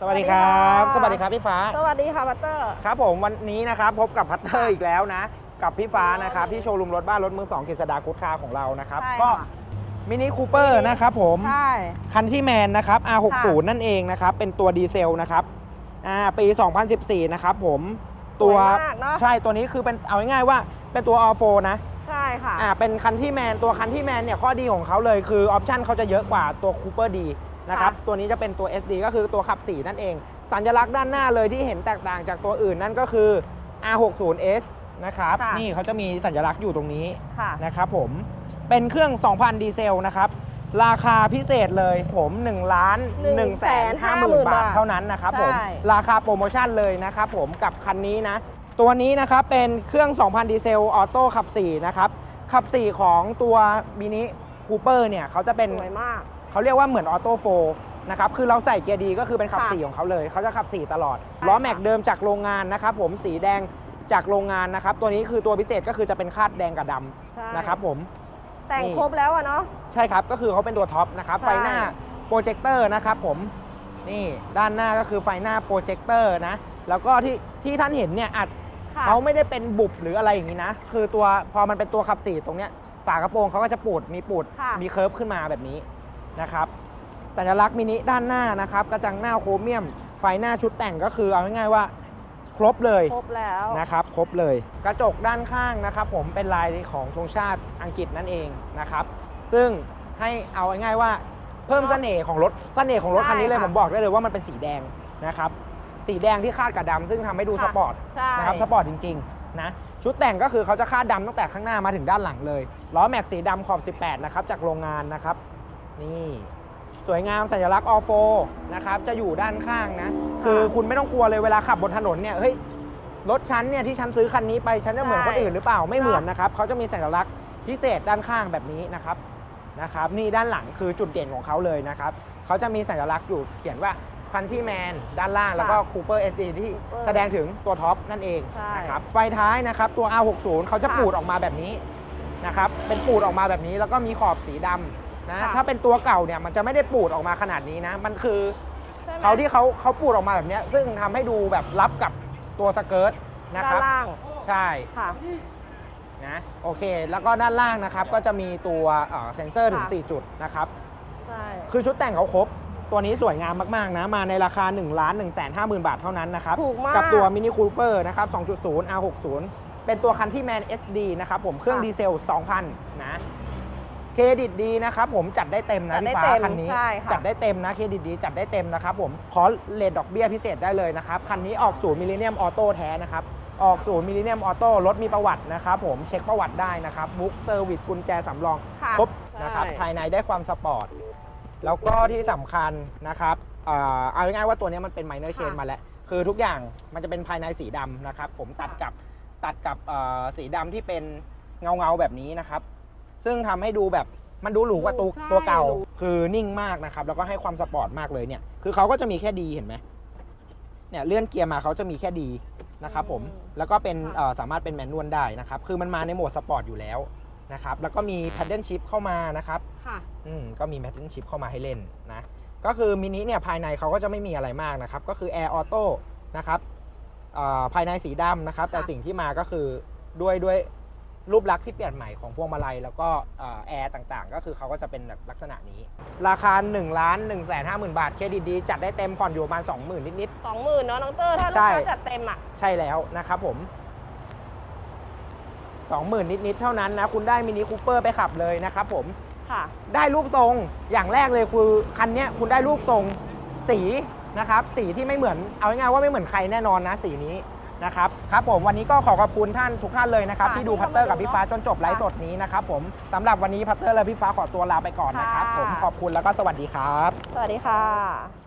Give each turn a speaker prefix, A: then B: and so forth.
A: สวัสดีครับส
B: สวั
A: วัส
B: สดี
A: ดีค
B: ครั
A: รับบพี่ฟ้า
B: สวัสดีค่ะบัตเตอร์
A: ครับผมวันนี้นะครับพบกับพัตเตอร์อีกแล้วนะ กับพี่ฟ้านะครับที่โชว์รูมรถบ้านรถมือสองกฤษดากุดคาของเรานะครับ
B: ใช่
A: ก็
B: ค่ะ
A: มินิคูเปอร์นะครับผม
B: ใช่
A: คันที่แมนนะครับ R60
B: ค่ะ
A: นั่นเองนะครับ เป็นตัวดีเซลนะครับอ่าปี 2014 นะครับผม ตัว
B: สวยมากเนอะ
A: ใช่ตัวนี้คือเป็นเอาง่ายๆว่าเป็นตัว R4 นะ
B: ใช่ค่ะ
A: อ่าเป็นคันที่แมนตัวคันที่แมนเนี่ยข้อดีของเขาเลยคือออปชันเขาจะเยอะกว่าตัวคูเปอร์ดี นะครับ
B: ค่ะ
A: ตัวนี้จะเป็นตัว SD ก็คือตัวขับ 4 นั่นเอง สัญลักษณ์ด้านหน้าเลยที่เห็นแตกต่างจากตัวอื่นนั่นก็คือ R60S นะครับ
B: ค่ะ
A: นี่เขาจะมีสัญลักษณ์อยู่ตรงนี้
B: ค่ะ
A: นะครับผม เป็นเครื่อง 2,000 ดีเซลนะครับ ราคาพิเศษเลยผม1ล้าน1แสน5หมื่นบาทเท่านั้นนะครับผม
B: ใช่
A: ราคาโปรโมชั่นเลยนะครับผมกับคันนี้นะ ตัวนี้นะครับเป็นเครื่อง 2,000 ดีเซลออโต้ขับ 4 นะครับ ขับ 4 ของตัวมินิคูเปอร์เนี่ยเขาจะเป็น
B: สวยมาก
A: เขาเรียกว่าเหมือนออโต้โฟนะครับ คือเราใส่เกียร์ดีก็คือเป็นขับ
B: ค่ะ
A: 4ของเขาเลย เขาจะขับ4ตลอด
B: ใช่
A: ล้อ
B: ค่ะ
A: แม็กเดิมจากโรงงานนะครับผม สีแดงจากโรงงานนะครับ ตัวนี้คือตัวพิเศษก็คือจะเป็นคาดแดงกับด
B: ใช่ำ
A: นะครับผม
B: แต่ง
A: นี่
B: ครบแล้วอะเนาะ
A: ใช่ครับ ก็คือเขาเป็นตัวท็อปนะครับ
B: ใช่
A: ไฟหน้าโปรเจคเตอร์นะครับผม นี่ด้านหน้าก็คือไฟหน้าโปรเจคเตอร์นะ แล้วก็ที่ที่ท่านเห็นเนี่ยอาจ
B: ค่ะ
A: เขาไม่ได้เป็นบุบหรืออะไรอย่างนี้นะ คือตัวพอมันเป็นตัวขับสี่ตรงเนี้ยฝากระโปรงเขาก็จะปูดมีปูด
B: ค่ะ
A: มีเคิร์ฟขึ้นมาแบบนี้ นะครับสัญลักษณ์มินิด้านหน้านะครับกระจังหน้าโครเมียม ไฟหน้าชุดแต่งก็คือเอาง่ายๆว่าครบเลย
B: ครบแล้ว
A: นะครับครบเลยกระจกด้านข้างนะครับ ผมเป็นลายของธงชาติอังกฤษนั่นเองนะครับ ซึ่งให้เอาง่ายๆว่าเพิ่มเสน่ห์ของรถเสน่ห์ของรถคันนี้เลย
B: ใช่
A: ผ
B: ค่ะ
A: มบอกได้เลยว่ามันเป็นสีแดงนะครับ สีแดงที่คาดกับดำซึ่งทำให้ดูส
B: ค่ะ
A: ปอร์ต
B: ใช่
A: นะครับสปอร์ตจริงๆนะชุดแต่งก็คือเขาจะคาดดำตั้งแต่ข้างหน้ามาถึงด้านหลังเลยล้อแม็กสีดำขอบ 18 นะครับจากโรงงานนะครับ นี่ สวยงามสัญลักษณ์ออโฟนะครับจะอยู่ด้านข้างนะ คือคุณไม่ต้องกลัวเลยเวลาขับบนถนนเนี่ยเฮ้ยรถฉันเนี่ยที่ฉันซื้อคันนี้ไปฉันจะเหมือนคนอื่นหรือเปล่าไม่เหมือนนะครับเขาจะมีสัญลักษณ์พิเศษด้านข้างแบบนี้นะครับนะครับนี่ด้านหลังคือจุดเด่นของเขาเลยนะครับเขาจะมีสัญลักษณ์อยู่เขียนว่าคันที่แมนด้านล่างแล้วก็คูเปอร์ SD ที่
B: Cooper
A: แสดงถึงตัวท็อปนั่นเอง
B: ใช่
A: นะครับไฟท้ายนะครับตัว R60 เขาจะ
B: ค่ะ
A: ปูดออกมาแบบนี้นะครับเป็นปูดออกมาแบบนี้แล้วก็มีขอบสีดำ นะ
B: ค่ะ
A: ถ้าเป็นตัวเก่าเนี่ยมันจะไม่ได้ปูดออกมาขนาดนี้นะ มันคือ
B: ใช่ไหม
A: เขาที่เขาเขาปูดออกมาแบบเนี้ยซึ่งทำให้ดูแบบรับกับตัวสเกิร์ตนะ
B: ด้า
A: ครับ
B: นล่าง
A: ใช่
B: ค่ะ
A: นะโอเค แล้วก็ด้านล่างนะครับก็จะมีตัวเอ่อเซ็นเซอร์ถึง
B: ค่ะ
A: 4 จุดนะครับ
B: ใช่
A: คือชุดแต่งเขาครบ ตัวนี้สวยงามมาก ๆ นะ มาในราคา1นึ่งล้านหนึ่งแสนห้าหมื่นบาทเท่านั้นนะครับ
B: ถูกมาก
A: กับตัว Mini Cooper นะครับ 2.0 R60 เป็นตัวคันที่แมน SD นะครับ ผมเครื่อง
B: ค่ะ
A: ดีเซล 2,000 นะ เครดิตดีนะครับผมจัดได้เต็มนะ
B: จัดได้
A: พี่ฟ้า
B: เต็ม
A: คันนี้
B: ใช่ค่ะ
A: จัดได้เต็มนะเครดิตดีจัดได้เต็มนะครับผมขอเลทดอกเบี้ยพิเศษได้เลยนะครับคันนี้ออกศูนย์มิลเลนเนียมออโต้แท้นะครับออกศูนย์มิลเลนเนียมออโต้รถมีประวัตินะครับผมเช็คประวัติได้นะครับบุ๊กเซอร์วิสกุญแจสำรอง
B: ค่ะ
A: ครบนะครับ
B: ใช่
A: ภายในได้ความสปอร์ตแล้วก็ที่สำคัญนะครับเอ่อเอาง่ายๆว่าตัวนี้มันเป็นไมเนอร์เชน
B: ค่ะ
A: มาแล้ว คือทุกอย่างมันจะเป็นภายในสีดำนะครับผมตัดกับตัดกับเอ่อสีดำที่เป็นเงาเงาๆแบบนี้นะครับ ซึ่งทำให้ดูแบบมันดูหรูกว่าตัว
B: ใช่
A: ตัวเก่า
B: หรู
A: คือนิ่งมากนะครับ แล้วก็ให้ความสปอร์ตมากเลยเนี่ย คือเขาก็จะมีแค่ดีเห็นไหมเนี่ยเลื่อนเกียร์มาเขาจะมีแค่ดีนะครับผม แล้วก็เป็นเอ่อสามารถเป็นแมนนวลได้นะครับ คือมันมาในโหมดสปอร์ตอยู่แล้วนะครับ แล้วก็มีแพดเดิลชิพเข้ามานะครับ
B: ค่ะ
A: อืมก็มีแมทเทนชิพเข้ามาให้เล่นนะ ก็คือมินิเนี่ยภายในเขาก็จะไม่มีอะไรมากนะครับ ก็คือ Air Auto นะครับเอ่อภายในสีดำนะครับ แต่
B: ค่ะ
A: สิ่งที่มาก็คือด้วยด้วย รูปลักษณ์ที่เปลี่ยนใหม่ของพวงมาลัย แล้วก็แอร์ต่างๆ ก็คือเขาก็จะเป็นแบบลักษณะนี้ ราคา1ล้าน1 5 0 0 0 0บาท เครดิตดี จัดได้เต็มผ่อนอยู่ประมาณ20,000นิด
B: สองหมื่นเนาะน้องเตอร์ถ้าลู
A: ใช่
B: กค้าจัดเต็มอะ
A: ๆ ใช่แล้วนะครับผม20,000นิด ๆ เท่านั้นนะ คุณได้มินิคูเปอร์ไปขับเลยนะครับผม
B: ค่ะ
A: ได้รูปทรงอย่างแรกเลยคือคันเนี้ยคุณได้รูปทรงสีนะครับ สีที่ไม่เหมือน เอาง่ายๆว่าไม่เหมือนใครแน่นอนนะ สีนี้ นะครับครับผมวันนี้ก็ขอขอบคุณท่านทุกท่านเลยนะครับ
B: ค่ะ
A: ที่ดู
B: ที่
A: พัตเตอร์
B: เข้ามา
A: กับพี่ฟ้าจนจบไลฟ์
B: ค่ะ
A: สดนี้นะครับผมสำหรับวันนี้พัตเตอร์และพี่ฟ้าขอตัวลาไปก่อนนะครับ
B: ค่ะ
A: ผมขอบคุณแล้วก็สวัสดีครับ
B: สวัสดีค่ะ